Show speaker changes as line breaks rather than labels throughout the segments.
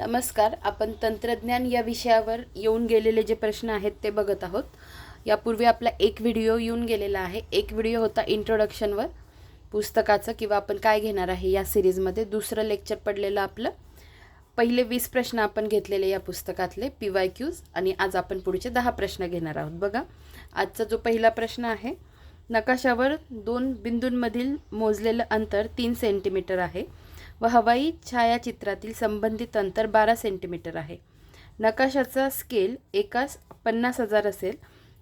नमस्कार आपण तंत्रज्ञान या विषयावर येऊन गेलेले जे प्रश्न आहेत ते बघत आहोत. यापूर्वी आपला एक व्हिडिओ येऊन गेलेला आहे. एक व्हिडिओ होता इंट्रोडक्शनवर पुस्तकाचं किंवा आपण काय घेणार आहे या सिरीजमध्ये दुसरं लेक्चर पडलेलं आपलं. पहिले वीस प्रश्न आपण घेतलेले या पुस्तकातले पी वाय क्यूज आणि आज आपण पुढचे दहा प्रश्न घेणार आहोत. बघा आजचा जो पहिला प्रश्न आहे नकाशावर दोन बिंदूंमधील मोजलेलं अंतर तीन सेंटीमीटर आहे. व हवाई छायाचित्रातील संबंधित अंतर बारा सेंटीमीटर आहे. नकाशाचा स्केल एकास पन्नास हजार असेल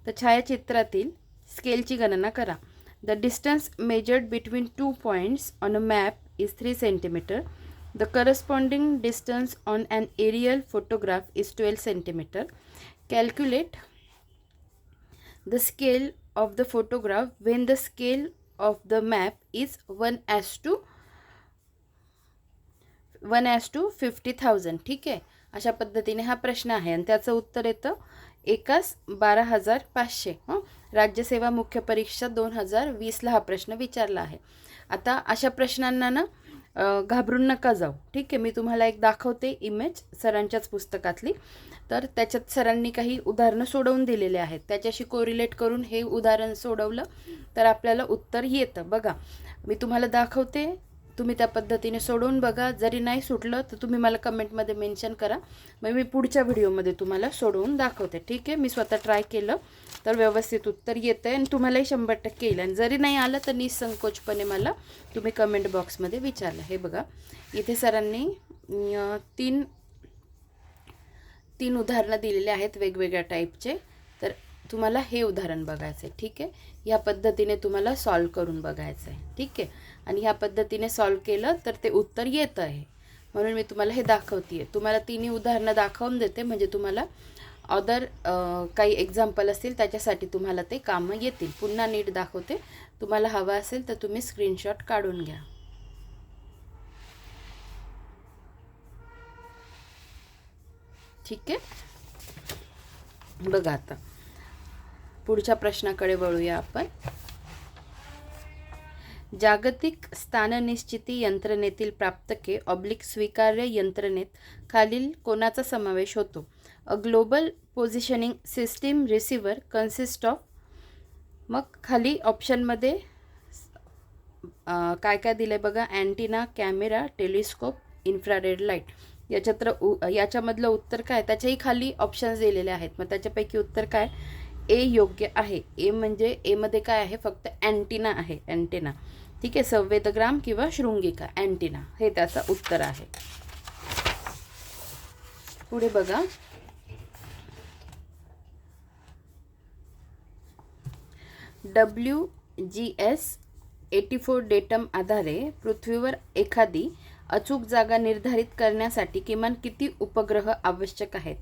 तर छायाचित्रातील स्केलची गणना करा. The distance measured between two points on a map is three centimeter the corresponding distance on an aerial photograph is twelve centimeter calculate the scale of the photograph when the scale of the map is one as two one as two fifty thousand ठीक आहे? अशा पद्धतीने हा प्रश्न आहे. आणि त्याचं उत्तर येतं एकास बारा हजार पाचशे. हं? राज्यसेवा मुख्य परीक्षा दोन हजार वीसला हा प्रश्न विचारला आहे. आता अशा प्रश्नांना ना घाबरून नका जाऊ. ठीक आहे? मी तुम्हाला एक दाखवते इमेज सरांच्याच पुस्तकातली. तर त्याच्यात सरांनी काही उदाहरणं सोडवून दिलेले आहेत. त्याच्याशी कोरिलेट करून हे उदाहरण सोडवलं तर आपल्याला उत्तर येतं. बघा मी तुम्हाला दाखवते. तुम्ही त्या पद्धतीने सोडवून बघा. जरी नाही सुटलं तर तुम्ही मला कमेंटमध्ये मेन्शन करा. मग मी पुढच्या व्हिडिओमध्ये तुम्हाला सोडवून दाखवते. ठीक आहे? मी स्वतः ट्राय केलं तर व्यवस्थित उत्तर येतं आहे आणि तुम्हालाही शंभर टक्के येईल. आणि जरी नाही आलं तर निसंकोचपणे मला तुम्ही कमेंट बॉक्समध्ये विचारलं. हे बघा. इथे सरांनी तीन तीन उदाहरणं दिलेली आहेत वेगवेगळ्या टाईपचे तर तुम्हाला हे उदाहरण बघायचं आहे ठीक आहे? या पद्धतीने तुम्हाला सॉल्व करून बघायचं आहे ठीक आहे? आणि ह्या पद्धतीने सॉल्व केलं तर ते उत्तर येतं आहे. म्हणून मी तुम्हाला हे दाखवते आहे तुम्हाला तिन्ही उदाहरणं दाखवून देते. म्हणजे तुम्हाला अदर काही एक्झाम्पल असतील त्याच्यासाठी तुम्हाला ते कामं येतील. पुन्हा नीट दाखवते. तुम्हाला हवं असेल तर तुम्ही स्क्रीनशॉट काढून घ्या. ठीक आहे? बघा आता. पुढच्या प्रश्नाकडे वळूया आपण. जागतिक स्थाननिश्चिती यंत्रणेतील प्राप्तके ऑब्लिक स्वीकार्य यंत्रणेत खालील कोणाचा समावेश होतो? A global positioning system receiver consist of मग खाली ऑप्शनमध्ये काय काय दिलं आहे बघा? Antenna camera telescope infrared light याच्यात उ याच्यामधलं उत्तर काय? त्याच्याही खाली ऑप्शन्स दिलेले आहेत. मग त्याच्यापैकी उत्तर काय? ए योग्य आहे. ए म्हणजे एमध्ये काय आहे? फक्त अँटिना आहे. अँटिना ठीक आहे संवेदग्राम किंवा शृंगिका अँटिना हे त्याचं उत्तर आहे. पुढे बघा. W G S eighty four datum आधारे पृथ्वीवर एखादी अचूक जागा निर्धारित करण्यासाठी किमान किती उपग्रह आवश्यक आहेत?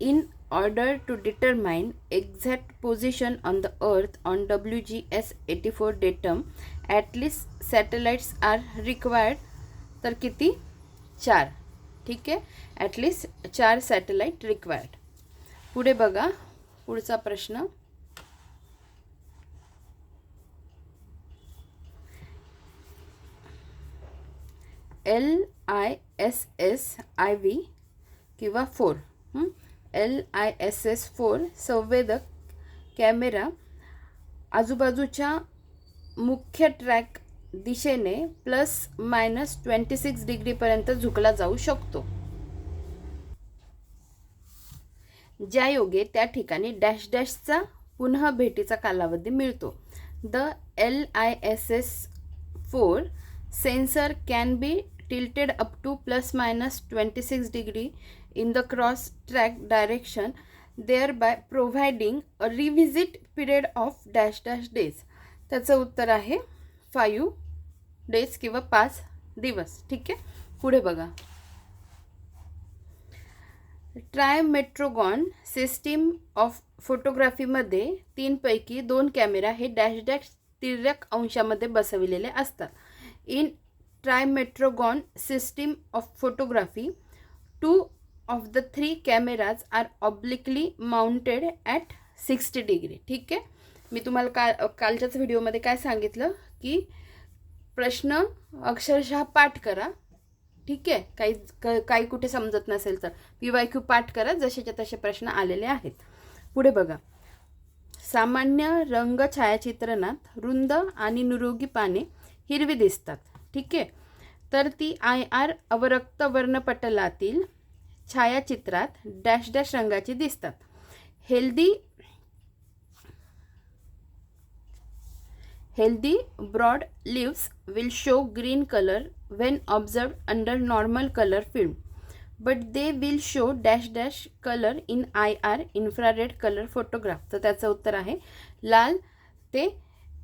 In order to determine exact position on the earth on W G S eighty four datum at least satellites are required तर किती? चार. ठीक आहे? ॲटलीस्ट चार सॅटेलाईट रिक्वायर्ड पुढे बघा. पुढचा प्रश्न. L I S S I V किंवा four L I S S four संवेदक कॅमेरा आजूबाजूच्या मुख्य ट्रॅक दिशेने प्लस मायनस ट्वेंटी सिक्स डिग्रीपर्यंत झुकला जाऊ शकतो. ज्या योगे त्या ठिकाणी डॅश डॅशचा पुनः भेटीचा कालावधी मिळतो. The L I S S four sensor can be tilted up to plus minus twenty six degree in the cross track direction thereby providing a revisit period of dash dash days. त्याचं उत्तर आहे five days किंवा पाच दिवस. ठीक आहे? पुढे बघा. ट्रायमेट्रोगॉन सिस्टीम ऑफ फोटोग्राफीमध्ये तीनपैकी दोन कॅमेरा हे डॅश डॅश तिर्यक अंशामध्ये बसविलेले असतात. In trimetrogon system of photography two of the three cameras are obliquely mounted at sixty degree ठीक आहे? मी तुम्हाला का कालच्याच व्हिडिओमध्ये काय सांगितलं? की प्रश्न अक्षरशः पाठ करा. ठीक आहे? काही क- काही कुठे समजत नसेल तर. पी वाय क्यू पाठ करा जसेच्या तसे प्रश्न आलेले आहेत. पुढे बघा. सामान्य रंग छायाचित्रणात रुंद आणि निरोगी पाने हिरवी दिसतात. ठीक आहे? तर ती आय आर अवरक्त वर्णपटलातील छायाचित्रात डॅश डॅश रंगाचे दिसतात. Healthy healthy broad leaves will show green colour when observe under normal colour film but they will show dash dash colour in I R infrared colour photograph तर त्याचं उत्तर आहे लाल ते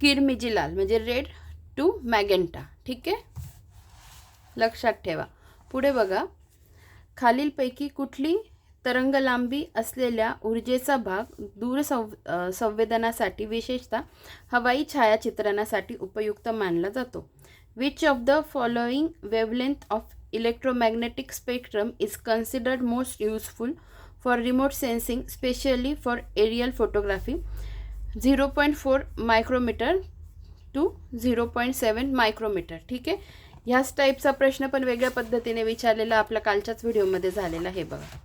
किरमिजी लाल म्हणजे रेड टू मॅगेंटा ठीक आहे? लक्षात ठेवा. पुढे बघा. खालीलपैकी कुठली तरंगलांबी असलेल्या ऊर्जेचा भाग दूरसंव संवेदनासाठी विशेषतः हवाई छायाचित्रणासाठी उपयुक्त मानला जातो. Which of the following wavelength of electromagnetic spectrum is considered most useful for remote sensing specially for aerial photography zero point four micrometer to zero point seven micrometer ठीक आहे? ह्याच टाईपचा प्रश्न पण वेगळ्या पद्धतीने विचारलेला आपल्या कालच्याच व्हिडिओमध्ये झालेला आहे बघा.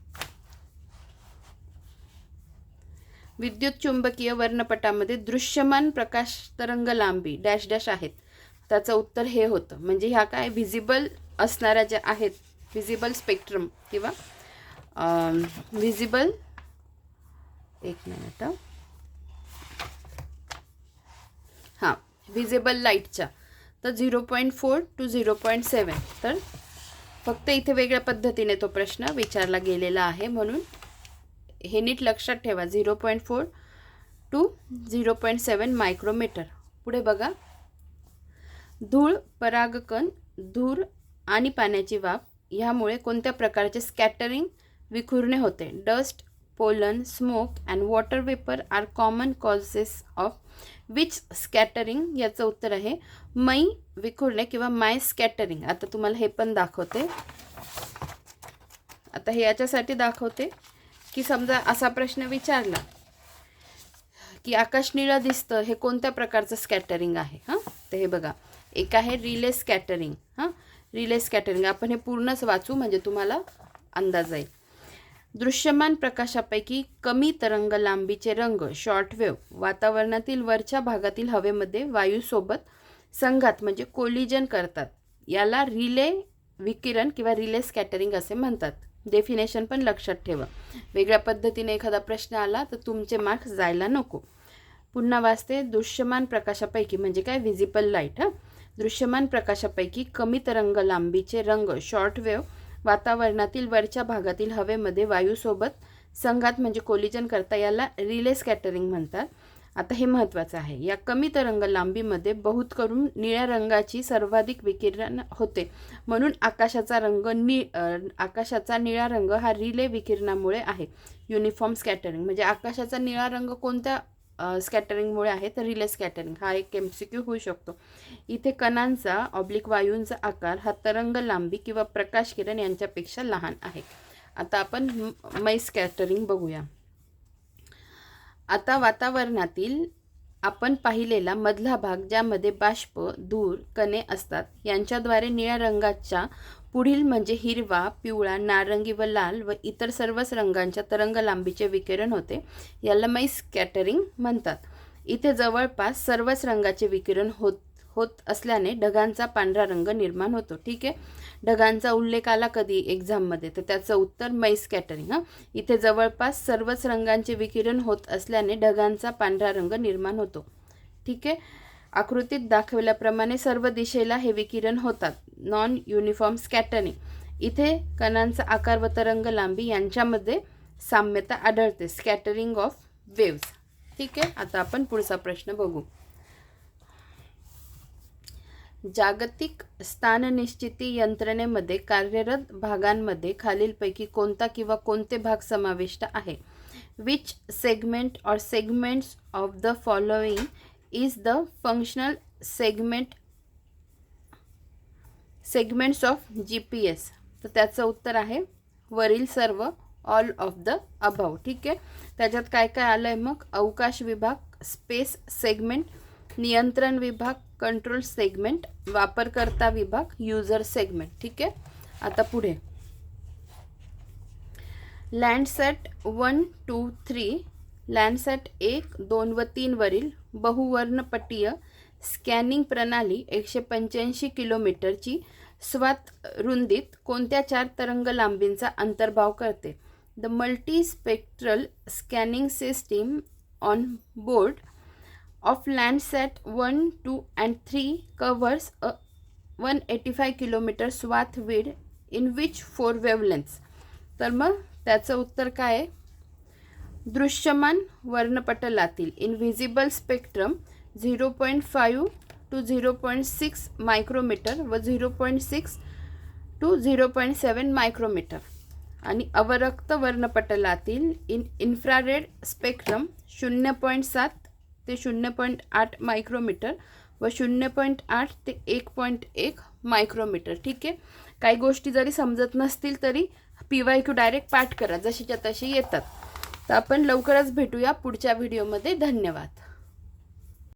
विद्युत चुंबकीय वर्णपटामध्ये दृश्यमान प्रकाश तरंग लांबी डॅश डॅश आहेत. त्याचं उत्तर हे होतं. म्हणजे ह्या काय? व्हिजिबल असणाऱ्या ज्या आहेत व्हिजिबल स्पेक्ट्रम किंवा व्हिजिबल एक मिनिट हां. व्हिजिबल लाईटच्या तर zero point four to zero point seven. तर फक्त इथे वेगळ्या पद्धतीने तो प्रश्न विचारला गेलेला आहे म्हणून हे नीट लक्षात ठेवा. Zero point four to zero point seven micrometer. पुढे बघा. धूळ परागकण धूर आणि पाण्याची वाफ ह्यामुळे कोणत्या प्रकारचे स्कॅटरिंग विखुरणे होते? Dust pollen smoke and water vapour are common causes of which scattering याचं उत्तर आहे मै विखुरणे किंवा माय स्कॅटरिंग आता तुम्हाला हे पण दाखवते. आता हे याच्यासाठी दाखवते की समजा असा प्रश्न विचारला की आकाश निळं दिसतं हे कोणत्या प्रकारचं स्कॅटरिंग आहे? हां? तर हे बघा एक आहे रिले स्कॅटरिंग हां? रिले स्कॅटरिंग आपण हे पूर्णच वाचू म्हणजे तुम्हाला अंदाज येईल दृश्यमान प्रकाशापैकी कमी तरंग लांबीचे रंग शॉर्टवेव्ह वातावरणातील वरच्या भागातील हवेमध्ये वायूसोबत संघात म्हणजे कोलिजन करतात. याला रिले विकिरण किंवा रिले स्कॅटरिंग असे म्हणतात. डेफिनेशन पण लक्षात ठेवा. वेगळ्या पद्धतीने एखादा प्रश्न आला तर तुमचे मार्क्स जायला नको. पुन्हा वाचते दृश्यमान प्रकाशापैकी म्हणजे काय? व्हिजिबल लाइट हां? दृश्यमान प्रकाशापैकी कमी तरंग लांबीचे रंग शॉर्टवेव्ह वातावरणातील वरच्या भागातील हवेमध्ये वायूसोबत संघात म्हणजे कोलिजन करता याला रिले स्कॅटरिंग म्हणतात. आता हे महत्त्वाचं आहे. या कमी तरंग लांबीमध्ये बहुत करून निळ्या रंगाची सर्वाधिक विकिरण होते. म्हणून आकाशाचा रंग नि आकाशाचा निळा रंग हा रिले विकिरणामुळे आहे. युनिफॉर्म स्कॅटरिंग म्हणजे आकाशाचा निळा रंग कोणत्या स्कॅटरिंगमुळे आहे तर रिले स्कॅटरिंग हा एक एम सी क्यू होऊ शकतो. इथे कणांचा ऑब्लिक वायूंचा आकार हा तरंग लांबी किंवा प्रकाश किरण यांच्यापेक्षा लहान आहे. आता आपण मै स्कॅटरिंग बघूया. आता वातावरणातील आपण पाहिलेला मधला भाग ज्यामध्ये बाष्प धूर कणे असतात यांच्याद्वारे निळ्या रंगाच्या पुढील म्हणजे हिरवा पिवळा नारंगी व लाल व इतर सर्वच रंगांच्या तरंगलांबीचे विकिरण होते. याला मै स्कॅटरिंग म्हणतात. इथे जवळपास सर्वच रंगाचे विकिरण होत होत असल्याने ढगांचा पांढरा रंग निर्माण होतो. ठीक आहे? ढगांचा उल्लेख आला कधी एक्झाममध्ये? तर त्याचं उत्तर मै स्कॅटरिंग हां. इथे जवळपास सर्वच रंगांचे विकिरण होत असल्याने ढगांचा पांढरा रंग निर्माण होतो. ठीक आहे? आकृतीत दाखवल्याप्रमाणे सर्व दिशेला हे विकिरण होतात. Non uniform scattering. इथे कणांचा आकार व तरंग लांबी यांच्यामध्ये साम्यता आढळते. स्कॅटरिंग ऑफ वेव्ज ठीक आहे? आता आपण पुढचा प्रश्न बघू. जागतिक स्थाननिश्चिती यंत्रणेमध्ये कार्यरत भागांमध्ये खालीलपैकी कोणता किंवा कोणते भाग समाविष्ट आहे? Which segment or segments of the following is the functional segment segments of G P S तर त्याचं उत्तर आहे वरील सर्व ऑल ऑफ द अभाव ठीक आहे? त्याच्यात काय काय आलं आहे मग? अवकाश विभाग स्पेस सेगमेंट नियंत्रण विभाग कंट्रोल सेगमेंट वापरकर्ता विभाग युजर सेगमेंट ठीक आहे? आता पुढे. Landsat one two three Landsat एक दोन व तीनवरील बहुवर्णपटीय स्कॅनिंग प्रणाली एकशे पंच्याऐंशी किलोमीटरची स्वात रुंदीत कोणत्या चार तरंग लांबींचा अंतर्भाव करते? The multi spectral scanning system on board of Landsat 1, 2 and 3 covers a 185 kilometer swath width in which four wavelengths. तर मग त्याचं उत्तर काय आहे दृश्यमान वर्णपटलातील invisible spectrum zero point five two zero point six micrometer व zero point six two zero point seven micrometer आणि अवरक्त वर्णपटलातील इन इन्फ्रारेड स्पेक्ट्रम शून्य पॉईंट सात ते शून्य पॉईंट आठ मायक्रोमीटर व शून्य पॉईंट आठ ते एक पॉईंट एक मायक्रोमीटर. ठीक आहे? काही गोष्टी जरी समजत नसतील तरी पी वाय क्यू डायरेक्ट पाठ करा जशीच्या तशी येतात. तर आपण लवकरच भेटूया पुढच्या व्हिडिओमध्ये. धन्यवाद.